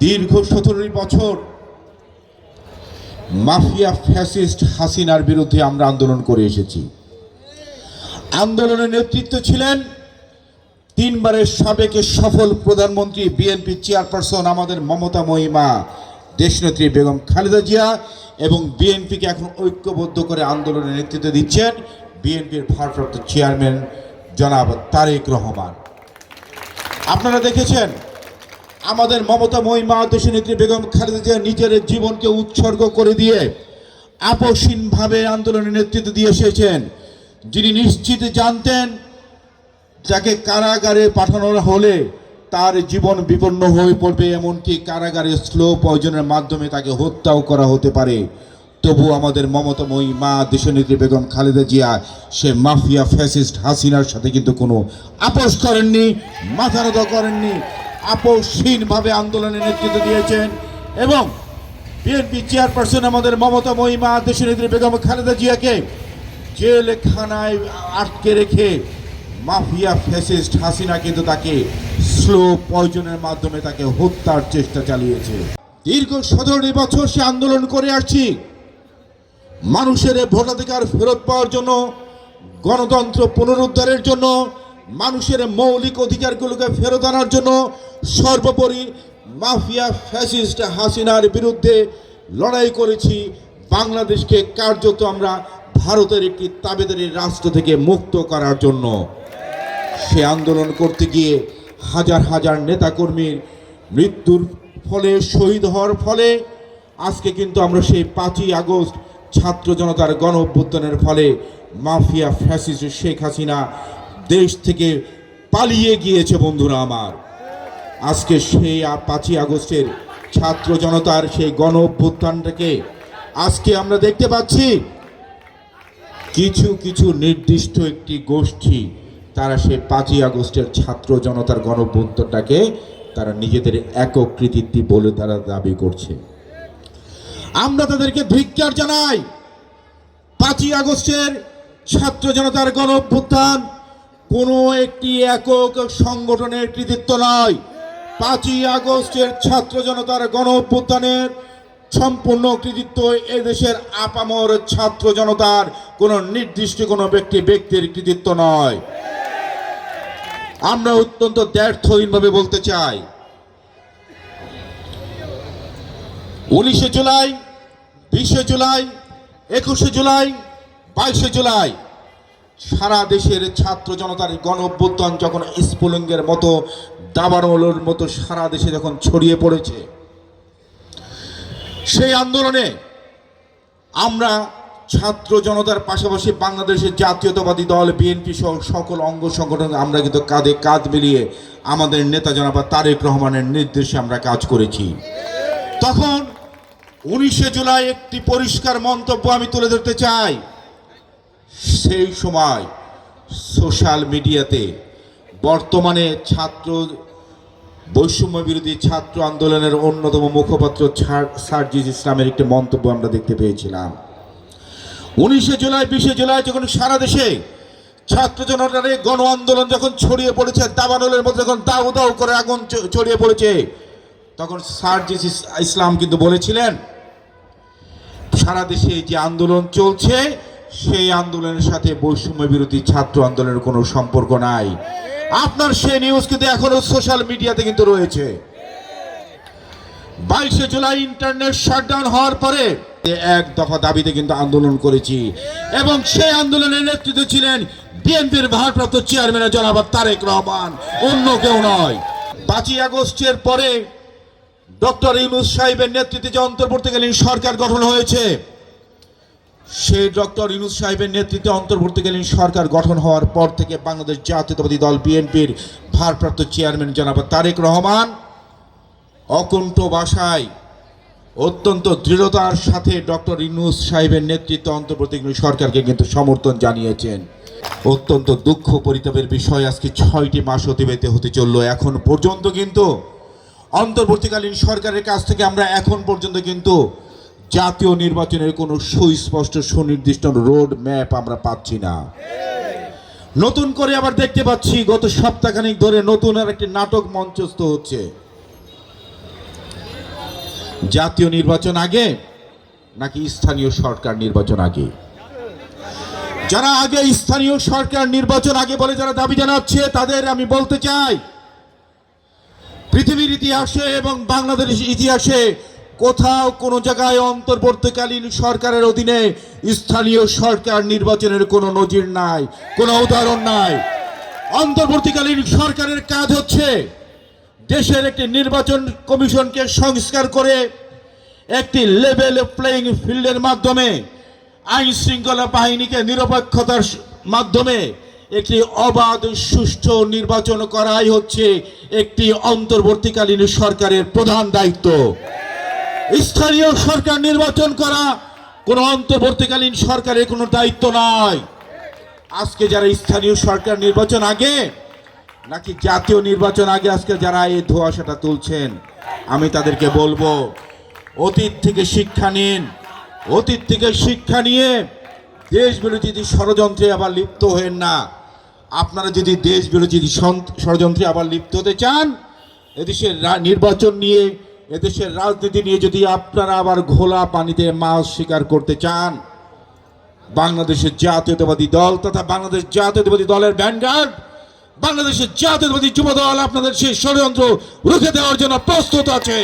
দীর্ঘ সতেরো বছর মাফিয়া ফ্যাসিস্ট হাসিনার বিরুদ্ধে আমরা আন্দোলন করে এসেছি। আন্দোলনের নেতৃত্ব ছিলেন তিনবারের সাবেক সফল প্রধানমন্ত্রী, বিএনপি চেয়ারপারসন আমাদের মমতা মহিমা, দেশনেত্রী বেগম খালেদা জিয়া এবং বিএনপিকে এখন ঐক্যবদ্ধ করে আন্দোলনের নেতৃত্ব দিচ্ছেন বিএনপির ভারপ্রাপ্ত চেয়ারম্যান জনাব তারেক রহমান। আপনারা দেখেছেন আমাদের মমতা মহিমা দেশনেত্রী বেগম খালেদা জিয়া নিজের জীবনকে উৎসর্গ করে দিয়ে আপসীনভাবে আন্দোলনের নেতৃত্ব দিয়ে এসেছেন। যিনি নিশ্চিত জানতেন, যাকে কারাগারে পাঠানো হলে তার জীবন বিপন্ন হয়ে পড়বে, এমনকি কারাগারে স্লো পয়জনের মাধ্যমে তাকে হত্যাও করা হতে পারে। তবু আমাদের মমতাময়ী মা দেশনেত্রী বেগম খালেদা জিয়া, সে মাফিয়া ফ্যাসিস্ট হাসিনার সাথে কিন্তু কোনো আপোষ করেননি, মাথা করেননি। আপোষহীনভাবে আন্দোলনে নেতৃত্ব দিয়েছেন এবং বিএনপি চেয়ারপারসন আমাদের মমতা মহিমা দেশনেত্রী বেগম খালেদা জিয়াকে জেলখানায় আটকে রেখে মাফিয়া ফ্যাসিস্ট হাসিনা কিন্তু তাকে স্লো পয়জনের মাধ্যমে তাকে হত্যার চেষ্টা চালিয়েছে। দীর্ঘ সতেরোটি বছর সে আন্দোলন করে আসছি। মানুষের ভোটাধিকার ফেরত পাওয়ার জন্য, গণতন্ত্র পুনরুদ্ধারের জন্য মানুষের মৌলিক অধিকারগুলোকে ফেরত আনার জন্য সর্বোপরি মাফিয়া ফ্যাসিস্ট হাসিনার বিরুদ্ধে লড়াই করেছি। বাংলাদেশকে কার্যত আমরা ভারতের একটি তাবেদারি রাষ্ট্র থেকে মুক্ত করার জন্য। সে আন্দোলন করতে গিয়ে হাজার হাজার নেতাকর্মীর মৃত্যুর ফলে, শহীদ হওয়ার ফলে, আজকে কিন্তু আমরা সেই পাঁচই আগস্ট ছাত্র জনতার গণ অভ্যুত্থানের ফলে মাফিয়া ফ্যাসিস্ট শেখ হাসিনা দেশ থেকে পালিয়ে গিয়েছে বন্ধুরা আমার। আজকে সেই পাঁচই আগস্টের ছাত্র জনতার সেই গণ অভ্যুত্থানটাকে আজকে আমরা দেখতে পাচ্ছি। কিছু কিছু নির্দিষ্ট একটি গোষ্ঠী তারা সেই পাঁচই আগস্টের ছাত্র জনতার গণভ্যুত্থানটাকে তারা নিজেদের একক কৃতিত্ব বলে তারা দাবি করছে। আমরা তাদেরকে ধিক্কার জানাই, পাঁচই আগস্টের ছাত্র জনতার গণ গণভ্যুত্থান কোনো একটি একক সংগঠনের কৃতিত্ব নয়। পাঁচই আগস্টের ছাত্র জনতার গণ অভ্যুত্থানের সম্পূর্ণ কৃতিত্ব এদেশের আপামর ছাত্র জনতার। কোনো নির্দিষ্ট কোনো ব্যক্তি, ব্যক্তির কৃতিত্ব নয়। আমরা অত্যন্ত দ্ব্যর্থহীনভাবে বলতে চাই, উনিশে জুলাই, বিশে জুলাই, একুশে জুলাই, বাইশে জুলাই সারা দেশের ছাত্র জনতার গণ অভ্যুত্থান যখন স্ফুলিঙ্গের মতো, দাবানলের মতো সারা দেশে যখন ছড়িয়ে পড়েছে, সেই আন্দোলনে আমরা ছাত্র জনতার পাশাপাশি বাংলাদেশের জাতীয়তাবাদী দল, বিএনপি সহ সকল অঙ্গ সংগঠন আমরা কিন্তু কাঁধে কাঁধ মিলিয়ে আমাদের নেতা জনাবা তারেক রহমানের নির্দেশে আমরা কাজ করেছি। তখন উনিশে জুলাই একটি পরিষ্কার মন্তব্য আমি তুলে ধরতে চাই। সেই সময় সোশ্যাল মিডিয়াতে বর্তমানে ছাত্র বৈষম্য বিরোধী ছাত্র আন্দোলনের অন্যতম মুখপাত্র সার্জিস ইসলামের একটি মন্তব্য আমরা দেখতে পেয়েছিলাম। উনিশে জুলাই, বিশে জুলাই যখন সারা দেশে ছাত্র জনতার গণ আন্দোলন যখন ছড়িয়ে পড়েছে, দাবানলের মধ্যে যখন দাউ দাউ করে আগুন ছড়িয়ে পড়েছে, তখন সার্জিস ইস- ইসলাম কিন্তু বলেছিলেন, সারা দেশে যে আন্দোলন চলছে সেই আন্দোলনের সাথে বৈষম্য বিরোধী ছাত্র আন্দোলনের কোনো সম্পর্ক নাই। আপনার সেই নিউজ কিন্তু এখনও সোশ্যাল মিডিয়াতে কিন্তু রয়েছে। বাইশে জুলাই ইন্টারনেট শাটডাউন হওয়ার পরে এক দফা দাবিতে কিন্তু আন্দোলন করেছি এবং সেই আন্দোলনের নেতৃত্ব ছিলেন বিএনপির ভারপ্রাপ্ত চেয়ারম্যান জনাব তারেক রহমান। অন্য কেউ নয়। পাঁচই আগস্টের পরে ডক্টর ইউনুস সাহেবের নেতৃত্বে যে অন্তর্বর্তীকালীন সরকার গঠন হয়েছে সেই ডক্টর ইউনুস সাহেবের নেতৃত্বে অন্তর্বর্তীকালীন সরকার গঠন হওয়ার পর থেকে বাংলাদেশ জাতীয়তাবাদী দল বিএনপির ভারপ্রাপ্ত চেয়ারম্যান জনাব তারেক রহমান অকুণ্ঠ ভাষায় অত্যন্ত দৃঢ়তার সাথে ডক্টর ইউনুস সাহেবের নেতৃত্বে অন্তর্বর্তীকালীন সরকারকে কিন্তু সমর্থন জানিয়েছেন। অত্যন্ত দুঃখ পরিতাপের বিষয় আজকে ছয়টি মাস অতিবাহিত হতে চলল এখন পর্যন্ত কিন্তু। অন্তর্বর্তীকালীন সরকারের কাছ থেকে আমরা এখন পর্যন্ত কিন্তু জাতীয় নির্বাচনের কোনো সুস্পষ্ট, সুনির্দিষ্ট রোড ম্যাপ আমরা পাচ্ছি না। নতুন করে আবার দেখতে পাচ্ছি, গত সপ্তাহখানিক ধরে নতুন আর একটি নাটক মঞ্চস্থ হচ্ছে। জাতীয় নির্বাচন আগে, নাকি স্থানীয় সরকার নির্বাচন আগে? যারা আগে স্থানীয় সরকার নির্বাচন আগে বলে যারা দাবি জানাচ্ছে, তাদের আমি বলতে চাই, পৃথিবীর ইতিহাসে এবং বাংলাদেশ ইতিহাসে কোথাও কোনো জায়গায় অন্তর্বর্তীকালীন সরকারের অধীনে স্থানীয় সরকার নির্বাচনের কোনো নজির নাই, কোনো উদাহরণ নাই। অন্তর্বর্তীকালীন সরকারের কাজ হচ্ছে দেশের একটি নির্বাচন কমিশনকে সংস্কার করে একটি লেভেল প্লেইং ফিল্ডের মাধ্যমে, আইন শৃঙ্খলা বাহিনীকে নিরপেক্ষতার মাধ্যমে একটি অবাধ, সুষ্ঠু নির্বাচন করাই হচ্ছে একটি অন্তর্বর্তীকালীন সরকারের প্রধান দায়িত্ব। স্থানীয় সরকার নির্বাচন করা কোনো অন্তর্বর্তীকালীন সরকারের কোনো দায়িত্ব নয় আজকে যারা স্থানীয় সরকার নির্বাচন আগে, নাকি জাতীয় নির্বাচন আগে, আজকে যারা এই ধোঁয়াশাটা তুলছেন, আমি তাদেরকে বলব, অতীত থেকে শিক্ষা নিন। অতীত থেকে শিক্ষা নিয়ে দেশ বিরোধী ষড়যন্ত্রে আবার লিপ্ত হয়েন না, আপনারা যদি দেশ বিরোধী ষড়যন্ত্রে আবার লিপ্ত হতে চান, এদেশের নির্বাচন নিয়ে এদেশের রাজনীতি নিয়ে যদি আপনারা আবার ঘোলা পানিতে মাছ শিকার করতে চান, বাংলাদেশের জাতীয়তাবাদী দল তথা বাংলাদেশ জাতীয়তাবাদী দলের ব্যান্ডার বাংলাদেশের জাতীয়তাবাদী যুব দল আপনাদের সেই ষড়যন্ত্র রুখে দেওয়ার জন্য প্রস্তুত আছে।